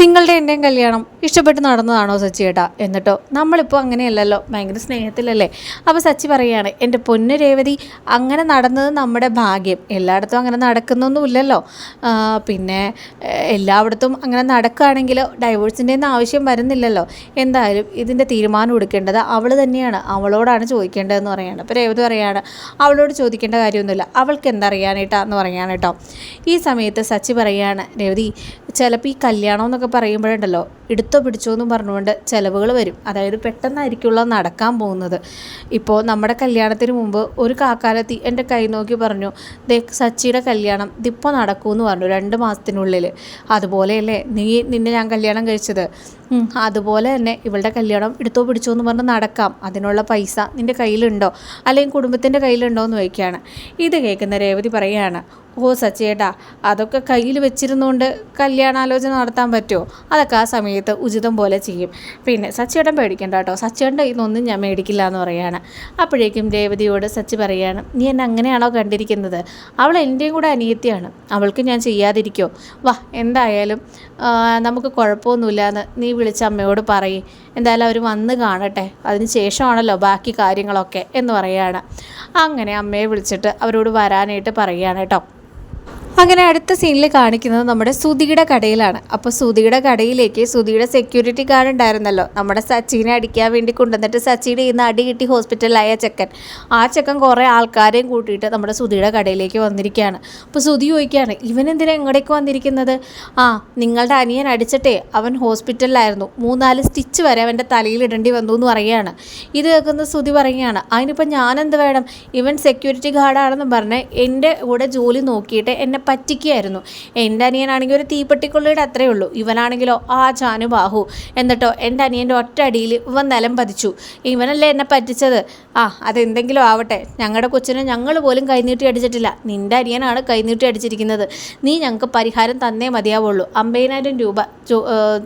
നിങ്ങളുടെ എന്റെയും കല്യാണം ഇഷ്ടപ്പെട്ട് നടന്നതാണോ സച്ചി ഏട്ടാ? എന്നിട്ടോ നമ്മളിപ്പോൾ അങ്ങനെയല്ലല്ലോ ഭയങ്കര സ്നേഹത്തിലല്ലേ? അപ്പോൾ സച്ചി പറയുകയാണ് എന്റെ പൊന്നു രേവതി അങ്ങനെ നടന്നത് നമ്മുടെ ഭാഗ്യം. എല്ലായിടത്തും അങ്ങനെ നടക്കുന്നൊന്നുമില്ലല്ലോ. പിന്നെ എല്ലായിടത്തും അങ്ങനെ നടക്കുകയാണെങ്കിൽ ഡൈവോഴ്സിന്റെ ഒന്നും ആവശ്യം വരുന്നില്ലല്ലോ. എന്തായാലും ഇതിന്റെ തീരുമാനം എടുക്കേണ്ടത് അവൾ തന്നെയാണ്. അവളോടാണ് ചോദിക്കേണ്ടതെന്ന് പറയുകയാണ് അപ്പോൾ രേവതി പറയുകയാണ് അവളോട് ചോദിക്കേണ്ട കാര്യമൊന്നുമില്ല. അവൾക്ക് എന്തറിയാനായിട്ടാന്ന് എന്ന് പറയാനേട്ടോ ഈ സമയത്ത് സച്ചി പറയുകയാണ് രേവതി ചിലപ്പോൾ ഈ കല്യാണം എന്നൊക്കെ പറയുമ്പോഴുണ്ടല്ലോ എടുത്തോ പിടിച്ചോ എന്ന് പറഞ്ഞുകൊണ്ട് ചിലവുകൾ വരും. അതായത് പെട്ടെന്നായിരിക്കുമല്ലോ നടക്കാൻ പോകുന്നത്. ഇപ്പോൾ നമ്മുടെ കല്യാണത്തിന് മുമ്പ് ഒരു കാക്കാലത്തി എന്റെ കൈ നോക്കി പറഞ്ഞു ദേ സച്ചിയുടെ കല്യാണം ഇതിപ്പോൾ നടക്കൂ എന്ന് പറഞ്ഞു രണ്ട് മാസത്തിനുള്ളിൽ അതുപോലെയല്ലേ നീ നിന്നെ ഞാൻ കല്യാണം കഴിച്ചത്. അതുപോലെ തന്നെ ഇവളുടെ കല്യാണം എടുത്തോ പിടിച്ചോ എന്ന് പറഞ്ഞ് നടക്കാം. അതിനുള്ള പൈസ നിന്റെ കയ്യിലുണ്ടോ? അല്ലെങ്കിൽ കുടുംബത്തിന്റെ കയ്യിലുണ്ടോ എന്ന് ചോദിക്കുകയാണ്. ഇത് കേൾക്കുന്ന രേവതി പറയുകയാണ് ഓ സച്ചേട്ടാ അതൊക്കെ കയ്യിൽ വെച്ചിരുന്നുകൊണ്ട് കല്യാണാലോചന നടത്താൻ പറ്റുമോ അതൊക്കെ ആ സമയത്ത് ഉചിതം പോലെ ചെയ്യും. പിന്നെ സച്ചേട്ടൻ പേടിക്കണ്ട കേട്ടോ. സച്ചേട്ടന്റെ ഇതൊന്നും ഞാൻ മേടിക്കില്ല എന്ന് പറയാണ്. അപ്പോഴേക്കും രേവതിയോട് സച്ചി പറയാണ് നീ എന്നെ അങ്ങനെയാണോ കണ്ടിരിക്കുന്നത്? അവൾ എന്റെയും കൂടെ അനിയത്തിയാണ്. അവൾക്ക് ഞാൻ ചെയ്യാതിരിക്കോ? വാ എന്തായാലും നമുക്ക് കുഴപ്പമൊന്നുമില്ല എന്ന് നീ വിളിച്ച അമ്മയോട് പറയും. എന്തായാലും അവർ വന്ന് കാണട്ടെ. അതിന് ശേഷമാണല്ലോ ബാക്കി കാര്യങ്ങളൊക്കെ എന്ന് പറയുകയാണ് അങ്ങനെ അമ്മയെ വിളിച്ചിട്ട് അവരോട് വരാനായിട്ട് പറയുകയാണ് കേട്ടോ. അങ്ങനെ അടുത്ത സീനിൽ കാണിക്കുന്നത് നമ്മുടെ സുധിയുടെ കടയിലാണ്. അപ്പോൾ സുധിയുടെ കടയിലേക്ക് സുധിയുടെ സെക്യൂരിറ്റി ഗാർഡ് ഉണ്ടായിരുന്നല്ലോ. നമ്മുടെ സച്ചിനെ അടിക്കാൻ വേണ്ടി കൊണ്ടുവന്നിട്ട് സച്ചിയുടെ ഇന്ന് അടി കിട്ടി ഹോസ്പിറ്റലിലായ ചെക്കൻ. ആ ചെക്കൻ കുറേ ആൾക്കാരെയും കൂട്ടിയിട്ട് നമ്മുടെ സുധിയുടെ കടയിലേക്ക് വന്നിരിക്കുകയാണ്. അപ്പോൾ സുധി ചോദിക്കുകയാണ് ഇവൻ എന്തിനാ എങ്ങോട്ടേക്ക് വന്നിരിക്കുന്നത്? ആ നിങ്ങളുടെ അനിയൻ അടിച്ചിട്ടേ അവൻ ഹോസ്പിറ്റലിലായിരുന്നു മൂന്നാൽ സ്റ്റിച്ച് വരെ അവന്റെ തലയിൽ ഇടേണ്ടി വന്നു എന്ന് പറയുകയാണ്. ഇത് കേൾക്കുന്ന സുധി പറയുകയാണ് അതിനിപ്പോൾ ഞാനെന്ത് വേണം? ഇവൻ സെക്യൂരിറ്റി ഗാർഡാണെന്ന് പറഞ്ഞ് എന്റെ കൂടെ ജോലി നോക്കിയിട്ട് എന്നെ പറ്റിക്കുകയായിരുന്നു. എന്റെ അനിയനാണെങ്കിൽ ഒരു തീപ്പെട്ടിക്കൊള്ളിയുടെ അത്രയേ ഉള്ളൂ. ഇവനാണെങ്കിലോ ആ ചാനു ബാഹു. എന്നിട്ടോ എന്റെ അനിയന്റെ ഒറ്റ അടിയിൽ ഇവൻ നിലം പതിച്ചു. ഇവനല്ലേ എന്നെ പറ്റിച്ചത്? ആ അതെന്തെങ്കിലും ആവട്ടെ. ഞങ്ങളുടെ കൊച്ചിനെ ഞങ്ങൾ പോലും കൈനീട്ടി അടിച്ചിട്ടില്ല. നിന്റെ അനിയനാണ് കൈനീട്ടി അടിച്ചിരിക്കുന്നത്. നീ ഞങ്ങൾക്ക് പരിഹാരം തന്നേ മതിയാവുള്ളൂ. അമ്പതിനായിരം രൂപ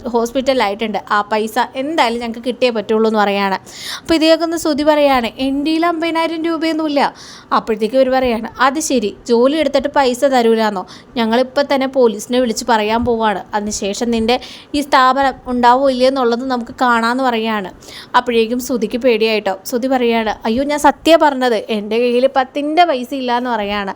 ഹോസ്പിറ്റലിലായിട്ടുണ്ട്. ആ പൈസ എന്തായാലും ഞങ്ങൾക്ക് കിട്ടിയേ പറ്റുള്ളൂ എന്ന് പറയാണ്. അപ്പോൾ ഇതേക്കൊന്ന് ശ്രുതി പറയാണ് എന്റെ അമ്പതിനായിരം രൂപയൊന്നുമില്ല. അപ്പോഴത്തേക്കും ഇവർ പറയാണ് അത് ശരി. ജോലി എടുത്തിട്ട് പൈസ തരൂല. അറിയാമെന്നോ ഞങ്ങളിപ്പോൾ തന്നെ പോലീസിനെ വിളിച്ച് പറയാൻ പോവാണ്. അതിനുശേഷം നിന്റെ ഈ സ്ഥാപനം ഉണ്ടാവോ ഇല്ലയെന്നുള്ളത് നമുക്ക് കാണാമെന്ന് പറയാണ്. അപ്പോഴേക്കും ശ്രുതിക്ക് പേടിയായിട്ടോ. ശ്രുതി പറയാണ് അയ്യോ ഞാൻ സത്യം പറഞ്ഞത്. എന്റെ കയ്യിൽ പത്തിന്റെ പൈസ ഇല്ല എന്ന് പറയാണ്.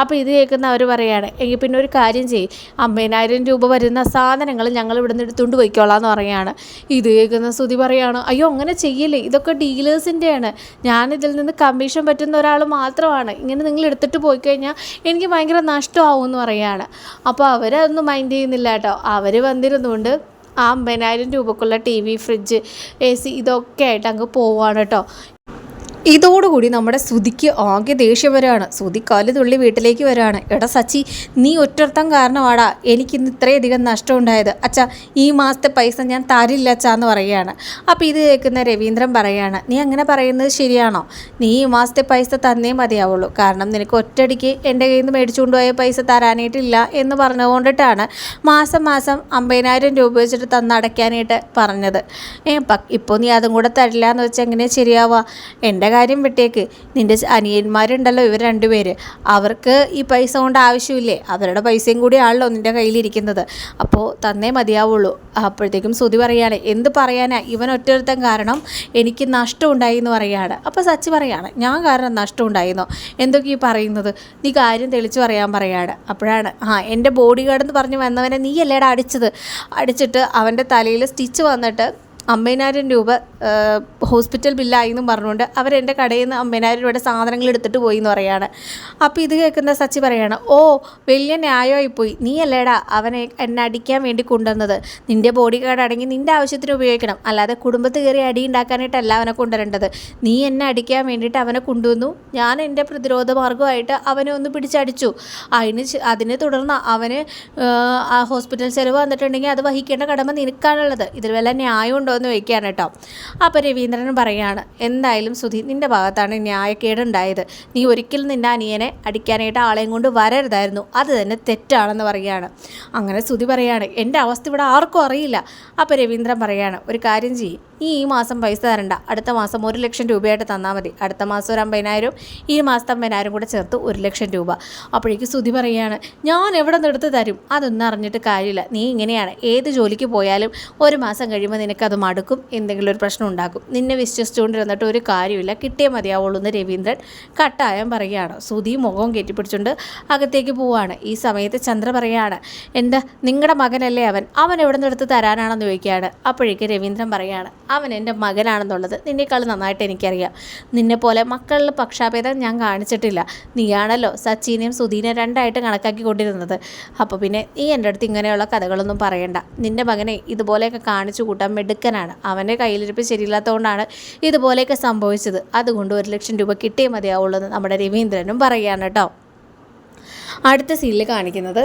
അപ്പോൾ ഇത് കേൾക്കുന്ന അവർ പറയാണ് എങ്കിൽ പിന്നെ ഒരു കാര്യം ചെയ്യും. അമ്പതിനായിരം രൂപ വരുന്ന സാധനങ്ങൾ ഞങ്ങൾ ഇവിടെ നിന്ന് എടുത്തുകൊണ്ട് പോയിക്കോളാം എന്ന് പറയാണ്. ഇത് കേൾക്കുന്ന ശ്രുതി പറയാണ് അയ്യോ അങ്ങനെ ചെയ്യില്ലേ. ഇതൊക്കെ ഡീലേഴ്സിന്റെയാണ്. ഞാനിതിൽ നിന്ന് കമ്മീഷൻ പറ്റുന്ന ഒരാൾ മാത്രമാണ്. ഇങ്ങനെ നിങ്ങൾ എടുത്തിട്ട് പോയി കഴിഞ്ഞാൽ എനിക്ക് ഭയങ്കര നഷ്ടമാവും. എന്ന് പറയുകയാണ്. അപ്പോൾ അവരതൊന്നും മൈൻഡ് ചെയ്യുന്നില്ല കേട്ടോ. അവർ വന്നിരുന്നുകൊണ്ട് ആ അമ്പതിനായിരം രൂപക്കുള്ള T V fridge A C ഇതൊക്കെ ആയിട്ട് അങ്ങ് പോവുകയാണ് കേട്ടോ. ഇതോടുകൂടി നമ്മുടെ സുതിക്ക് ആകെ ദേഷ്യം വരാണ്. സുതി കാൽ തുള്ളി വീട്ടിലേക്ക് വരാണ്. എടാ സച്ചി നീ ഒറ്റർത്തം കാരണമാടാ എനിക്കിന്ന് ഇത്രയധികം നഷ്ടം ഉണ്ടായത് അച്ഛ ഈ മാസത്തെ പൈസ ഞാൻ തരില്ല അച്ഛാ എന്ന് പറയുകയാണ് അപ്പോൾ ഇത് കേൾക്കുന്ന രവീന്ദ്രൻ പറയാണ് നീ അങ്ങനെ പറയുന്നത് ശരിയാണോ? നീ ഈ മാസത്തെ പൈസ തന്നേ മതിയാവുള്ളൂ. കാരണം നിനക്ക് ഒറ്റയടിക്ക് എന്റെ കയ്യിൽ നിന്ന് മേടിച്ചുകൊണ്ടുപോയ പൈസ തരാനായിട്ടില്ല എന്ന് പറഞ്ഞുകൊണ്ടിട്ടാണ് മാസം മാസം അമ്പതിനായിരം രൂപ വെച്ചിട്ട് തന്നടയ്ക്കാനായിട്ട് പറഞ്ഞത്. ഏ ഇപ്പോൾ നീ അതും കൂടെ തരില്ല എന്ന് വെച്ചാൽ എങ്ങനെയാണ് ശരിയാവുക? എന്റെ കാര്യം വിട്ടേക്ക്. നിന്റെ അനിയന്മാരുണ്ടല്ലോ ഇവർ രണ്ടുപേര്. അവർക്ക് ഈ പൈസ കൊണ്ട് ആവശ്യമില്ലേ? അവരുടെ പൈസയും കൂടി ആണല്ലോ നിന്റെ കയ്യിലിരിക്കുന്നത്. അപ്പോൾ തന്നേ മതിയാവുള്ളൂ. അപ്പോഴത്തേക്കും ശ്രുതി പറയാണ് എന്ത് പറയാനാ? ഇവൻ ഒറ്റൊരുത്തൻ കാരണം എനിക്ക് നഷ്ടം ഉണ്ടായി എന്ന് പറയാണ്. അപ്പോൾ സച്ചി പറയാണ് ഞാൻ കാരണം നഷ്ടം ഉണ്ടായിരുന്നോ എന്തൊക്കെ ഈ പറയുന്നത്? നീ കാര്യം തെളിച്ച് പറയാൻ പറയാണ്. അപ്പോഴാണ് ആ എന്റെ ബോഡി ഗാർഡ് എന്ന് പറഞ്ഞ് വന്നവനെ നീ അല്ലേടാ അടിച്ചത്? അടിച്ചിട്ട് അവന്റെ തലയിൽ സ്റ്റിച്ച് വന്നിട്ട് അമ്പതിനായിരം രൂപ ഹോസ്പിറ്റൽ ബില്ലായി എന്നും പറഞ്ഞുകൊണ്ട് അവരെന്റെ കടയിൽ നിന്ന് അമ്പതിനായിരം രൂപയുടെ സാധനങ്ങൾ എടുത്തിട്ട് പോയി എന്ന് പറയാണ്. അപ്പോൾ ഇത് കേൾക്കുന്ന സച്ചി പറയാണ് ഓ വലിയ ന്യായമായി പോയി. നീ അല്ലേടാ അവനെ എന്നെ അടിക്കാൻ വേണ്ടി കൊണ്ടുവന്നത്? നിന്റെ ബോഡി ഗാർഡ് അടങ്ങി നിന്റെ ആവശ്യത്തിന് ഉപയോഗിക്കണം. അല്ലാതെ കുടുംബത്ത് കയറി അടി ഉണ്ടാക്കാനായിട്ടല്ല അവനെ കൊണ്ടുവരേണ്ടത്. നീ എന്നെ അടിക്കാൻ വേണ്ടിയിട്ട് അവനെ കൊണ്ടുവന്നു. ഞാൻ എന്റെ പ്രതിരോധ മാർഗമായിട്ട് അവനെ ഒന്ന് പിടിച്ചടിച്ചു. അതിന് അതിനെ തുടർന്ന് അവന് ഹോസ്പിറ്റൽ ചെലവ് വന്നിട്ടുണ്ടെങ്കിൽ അത് വഹിക്കേണ്ട കടമ നിനക്കാണുള്ളത്. ഇതിൽ വല്ല ന്യായമുണ്ടോ എന്ന് വയ്ക്കുകയാണ് കേട്ടോ. അപ്പോൾ രവീന്ദ്രൻ പറയുകയാണ് എന്തായാലും സുധി നിന്റെ ഭാഗത്താണ് ന്യായക്കേടുണ്ടായത്. നീ ഒരിക്കലും നിന്റെ അനിയനെ അടിക്കാനായിട്ട് ആളെയും കൊണ്ട് വരരുതായിരുന്നു. അത് തന്നെ തെറ്റാണെന്ന് പറയുകയാണ്. അങ്ങനെ സുധി പറയാണ് എന്റെ അവസ്ഥ ഇവിടെ ആർക്കും അറിയില്ല. അപ്പോൾ രവീന്ദ്രൻ പറയുകയാണ് ഒരു കാര്യം ചെയ്യും. ഈ ഈ മാസം പൈസ തരണ്ട. അടുത്ത മാസം ഒരു ലക്ഷം രൂപയായിട്ട് തന്നാൽ മതി. അടുത്ത മാസം ഒരു അമ്പതിനായിരം ഈ മാസത്തെ അമ്പതിനായിരം കൂടെ ചേർത്ത് ഒരു ലക്ഷം രൂപ. അപ്പോഴേക്ക് സുധി പറയുകയാണ് ഞാൻ എവിടെ നിന്ന് എടുത്ത് തരും? അതൊന്നും അറിഞ്ഞിട്ട് കാര്യമില്ല. നീ ഇങ്ങനെയാണ്. ഏത് ജോലിക്ക് പോയാലും ഒരു മാസം കഴിയുമ്പോൾ നിനക്കത് മടുക്കും. എന്തെങ്കിലും ഒരു പ്രശ്നം ഉണ്ടാക്കും. നിന്നെ വിശ്വസിച്ചുകൊണ്ടിരുന്നിട്ട് ഒരു കാര്യമില്ല. കിട്ടിയേ മതിയാവുള്ളൂ എന്ന് രവീന്ദ്രൻ കട്ടായം പറയുകയാണ്. സുധി മുഖവും കെട്ടിപ്പിടിച്ചുകൊണ്ട് അകത്തേക്ക് പോവുകയാണ്. ഈ സമയത്ത് ചന്ദ്ര പറയുകയാണ് എന്താ നിങ്ങളുടെ മകനല്ലേ അവൻ? അവൻ എവിടെ നിന്ന് എടുത്ത് തരാനാണെന്ന് ചോദിക്കുകയാണ്. അപ്പോഴേക്ക് രവീന്ദ്രൻ പറയുകയാണ് അവൻ എന്റെ മകനാണെന്നുള്ളത് നിന്നേക്കാൾ നന്നായിട്ട് എനിക്കറിയാം. നിന്നെപ്പോലെ മക്കളിൽ പക്ഷാഭേദം ഞാൻ കാണിച്ചിട്ടില്ല. നീയാണല്ലോ സച്ചിനെയും സുധീനെ രണ്ടായിട്ട് കണക്കാക്കി കൊണ്ടിരുന്നത് അപ്പോൾ പിന്നെ നീ എന്റെ അടുത്ത് ഇങ്ങനെയുള്ള കഥകളൊന്നും പറയണ്ട. നിന്റെ മകനെ ഇതുപോലെയൊക്കെ കാണിച്ചു കൂട്ടാൻ മെടുക്കനാണ്. അവന്റെ കയ്യിലിരിപ്പ് ശരിയില്ലാത്തതുകൊണ്ടാണ് ഇതുപോലെയൊക്കെ സംഭവിച്ചത്. അതുകൊണ്ട് ഒരു ലക്ഷം രൂപ കിട്ടിയേ മതിയാവുള്ളൂ നമ്മുടെ രവീന്ദ്രനും പറയുകയാണ് കേട്ടോ. അടുത്ത സീനിൽ കാണിക്കുന്നത്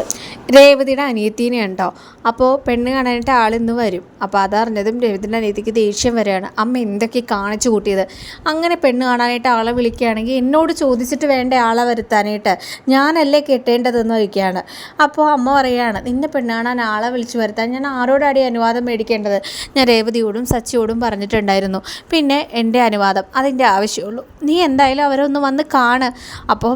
രേവതിയുടെ അനിയത്തിനെ ഉണ്ടോ അപ്പോൾ പെണ്ണ് കാണാനായിട്ട് ആളിന്ന് വരും. അപ്പോൾ അതറിഞ്ഞതും രേവതിയുടെ അനിയത്തിക്ക് ദേഷ്യം വരികയാണ്. അമ്മ എന്തൊക്കെ കാണിച്ചു കൂട്ടിയത്? അങ്ങനെ പെണ്ണ് കാണാനായിട്ട് ആളെ വിളിക്കുകയാണെങ്കിൽ എന്നോട് ചോദിച്ചിട്ട് വേണ്ട ആളെ വരുത്താനായിട്ട്? ഞാനല്ലേ കെട്ടേണ്ടതെന്ന് വയ്ക്കുകയാണ് അപ്പോൾ അമ്മ പറയുകയാണ് നിന്നെ പെണ്ണ് കാണാൻ ആളെ വിളിച്ചു വരുത്താൻ ഞാൻ ആരോടാടി അനുവാദം മേടിക്കേണ്ടത്? ഞാൻ രേവതിയോടും സച്ചിയോടും പറഞ്ഞിട്ടുണ്ടായിരുന്നു. പിന്നെ എന്റെ അനുവാദം അതിന്റെ ആവശ്യമുള്ളൂ. നീ എന്തായാലും അവരെ ഒന്ന് വന്ന് കാണ്. അപ്പോൾ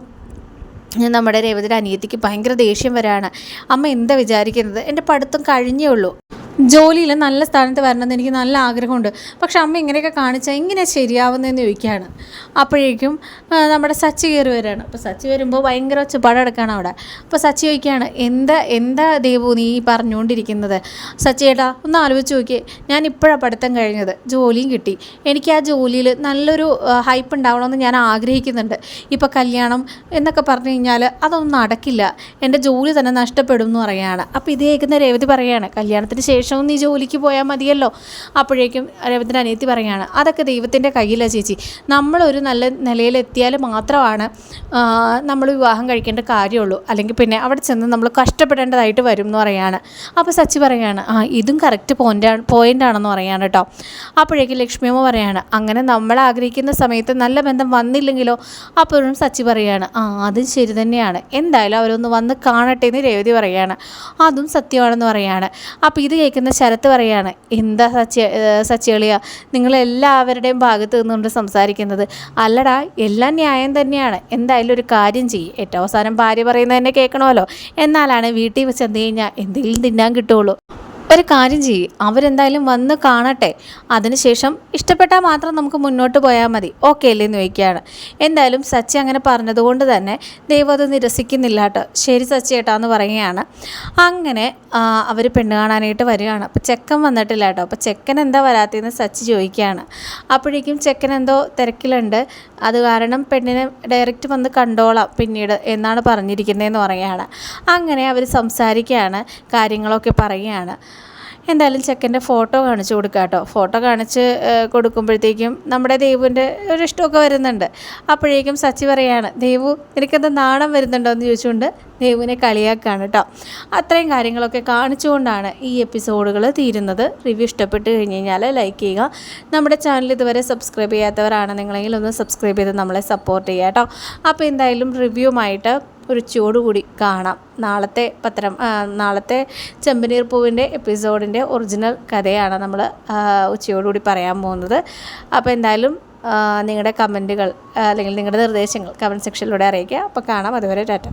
നമ്മുടെ രേവതിയുടെ അനിയത്തിക്ക് ഭയങ്കര ദേഷ്യം വരാണ്. അമ്മ എന്താ വിചാരിക്കുന്നത്? എന്റെ പഠിത്തം കഴിഞ്ഞേ ഉള്ളൂ. ജോലിയിൽ നല്ല സ്ഥാനത്ത് വരണമെന്ന് എനിക്ക് നല്ല ആഗ്രഹമുണ്ട്. പക്ഷെ അമ്മ ഇങ്ങനെയൊക്കെ കാണിച്ചാൽ എങ്ങനെ ശരിയാവുന്നതെന്ന് ചോദിക്കുകയാണ്. അപ്പോഴേക്കും നമ്മുടെ സച്ചി കയറി വരികയാണ്. അപ്പോൾ സച്ചി വരുമ്പോൾ ഭയങ്കര ഒച്ചപ്പാടടക്കാണ് അവിടെ. അപ്പോൾ സച്ചി ചോദിക്കുകയാണ് എന്താ എന്താ ദേവു നീ പറഞ്ഞുകൊണ്ടിരിക്കുന്നത്? സച്ചി ചേട്ടാ ഒന്ന് ആലോചിച്ച് നോക്കിയേ. ഞാൻ ഇപ്പോഴാണ് പഠിത്തം കഴിഞ്ഞത്. ജോലിയും കിട്ടി. എനിക്ക് ആ ജോലിയിൽ നല്ലൊരു ഹൈപ്പ് ഉണ്ടാവണമെന്ന് ഞാൻ ആഗ്രഹിക്കുന്നുണ്ട്. ഇപ്പോൾ കല്യാണം എന്നൊക്കെ പറഞ്ഞു കഴിഞ്ഞാൽ അതൊന്നും നടക്കില്ല. എന്റെ ജോലി തന്നെ നഷ്ടപ്പെടും എന്ന് പറയുകയാണ്. അപ്പോൾ ഇത് കേൾക്കുന്ന രേവതി പറയുകയാണ് കല്യാണത്തിന് ശേഷവും നീ ജോലിക്ക് പോയാൽ മതിയല്ലോ. അപ്പോഴേക്കും രേവതിന്റെ അനിയത്തി പറയുകയാണ് അതൊക്കെ ദൈവത്തിന്റെ കയ്യിലാണ് ചേച്ചി. നമ്മളൊരു നല്ല നിലയിലെത്തിയാൽ മാത്രമാണ് നമ്മൾ വിവാഹം കഴിക്കേണ്ട കാര്യമുള്ളൂ. അല്ലെങ്കിൽ പിന്നെ അവിടെ ചെന്ന് നമ്മൾ കഷ്ടപ്പെടേണ്ടതായിട്ട് വരും എന്ന് പറയുകയാണ് അപ്പോൾ സച്ചി പറയുകയാണ് ആ ഇതും കറക്റ്റ് പോയിന്റ് പോയിന്റ് ആണെന്ന് പറയുകയാണ് കേട്ടോ. അപ്പോഴേക്കും ലക്ഷ്മിയമ്മ പറയുകയാണ് അങ്ങനെ നമ്മൾ ആഗ്രഹിക്കുന്ന സമയത്ത് നല്ല ബന്ധം വന്നില്ലെങ്കിലോ? അപ്പോഴും സച്ചി പറയുകയാണ് ആ അതും ശരി തന്നെയാണ്. എന്തായാലും അവരൊന്ന് വന്ന് കാണട്ടെ എന്ന് രേവതി പറയുകയാണ് അതും സത്യമാണെന്ന് പറയുകയാണ് അപ്പോൾ ഇത് ശരത്ത് പറയുകയാണ് എന്താ സച്ചി സച്ചികളിയ നിങ്ങളെല്ലാവരുടെയും ഭാഗത്ത് നിന്നുകൊണ്ട് സംസാരിക്കുന്നത് അല്ലടാ എല്ലാം ന്യായം തന്നെയാണ്. എന്തായാലും ഒരു കാര്യം ചെയ്യും. ഏറ്റവും അവസാനം ഭാര്യ പറയുന്നത് തന്നെ കേൾക്കണമല്ലോ. എന്നാലാണ് വീട്ടിൽ എന്ത് കഴിഞ്ഞാൽ എന്തെങ്കിലും തിന്നാൻ കിട്ടുള്ളൂ ഒരു കാര്യം ചെയ്യ്. അവരെന്തായാലും വന്ന് കാണട്ടെ. അതിനുശേഷം ഇഷ്ടപ്പെട്ടാൽ മാത്രം നമുക്ക് മുന്നോട്ട് പോയാൽ മതി. ഓക്കെ അല്ലേ എന്ന് ചോദിക്കുകയാണ്. എന്തായാലും സച്ചി അങ്ങനെ പറഞ്ഞതുകൊണ്ട് തന്നെ ദൈവം അത് നിരസിക്കുന്നില്ല കേട്ടോ. ശരി സച്ചി ഏട്ടാ എന്ന് പറയുകയാണ്. അങ്ങനെ അവർ പെണ്ണ് കാണാനായിട്ട് വരികയാണ്. അപ്പോൾ ചെക്കൻ വന്നിട്ടില്ല കേട്ടോ. അപ്പോൾ ചെക്കൻ എന്താ വരാത്തതെന്ന് സച്ചി ചോദിക്കുകയാണ്. അപ്പോഴേക്കും ചെക്കൻ എന്തോ തിരക്കിലുണ്ട്. അത് കാരണം പെണ്ണിനെ ഡയറക്റ്റ് വന്ന് കണ്ടോളാം പിന്നീട് എന്നാണ് പറഞ്ഞിരിക്കുന്നതെന്ന് പറയുകയാണ്. അങ്ങനെ അവർ സംസാരിക്കുകയാണ് കാര്യങ്ങളൊക്കെ പറയുകയാണ്. എന്തായാലും ചെക്കന്റെ ഫോട്ടോ കാണിച്ചു കൊടുക്കുക കേട്ടോ. ഫോട്ടോ കാണിച്ച് കൊടുക്കുമ്പോഴത്തേക്കും നമ്മുടെ ദേവുവിന്റെ ഒരു ഇഷ്ടമൊക്കെ വരുന്നുണ്ട്. അപ്പോഴേക്കും സച്ചി പറയാണ് ദേവു നിനക്കെന്താ നാണം വരുന്നുണ്ടോ എന്ന് ചോദിച്ചുകൊണ്ട് ദേവുവിനെ കളിയാക്കുകയാണ് കേട്ടോ. അത്രയും കാര്യങ്ങളൊക്കെ കാണിച്ചുകൊണ്ടാണ് ഈ എപ്പിസോഡുകൾ തീരുന്നത്. റിവ്യൂ ഇഷ്ടപ്പെട്ട് കഴിഞ്ഞ് കഴിഞ്ഞാൽ ലൈക്ക് ചെയ്യുക. നമ്മുടെ ചാനൽ ഇതുവരെ സബ്സ്ക്രൈബ് ചെയ്യാത്തവരാണ് നിങ്ങളെങ്കിൽ ഒന്ന് സബ്സ്ക്രൈബ് ചെയ്ത് നമ്മളെ സപ്പോർട്ട് ചെയ്യുക കേട്ടോ. അപ്പോൾ എന്തായാലും റിവ്യൂമായിട്ട് ഒരു ചൂടുകൂടി കാണാം. നാളത്തെ പത്രം നാളത്തെ ചെമ്പനീർ പൂവിന്റെ എപ്പിസോഡിന്റെ ഒറിജിനൽ കഥയാണ് നമ്മൾ ഉച്ചയോടുകൂടി പറയാൻ പോകുന്നത്. അപ്പോൾ എന്തായാലും നിങ്ങളുടെ കമന്റുകൾ അല്ലെങ്കിൽ നിങ്ങളുടെ നിർദ്ദേശങ്ങൾ കമന്റ് സെക്ഷനിലൂടെ അറിയിക്കുക. അപ്പോൾ കാണാം. അതുവരെ ടാറ്റ.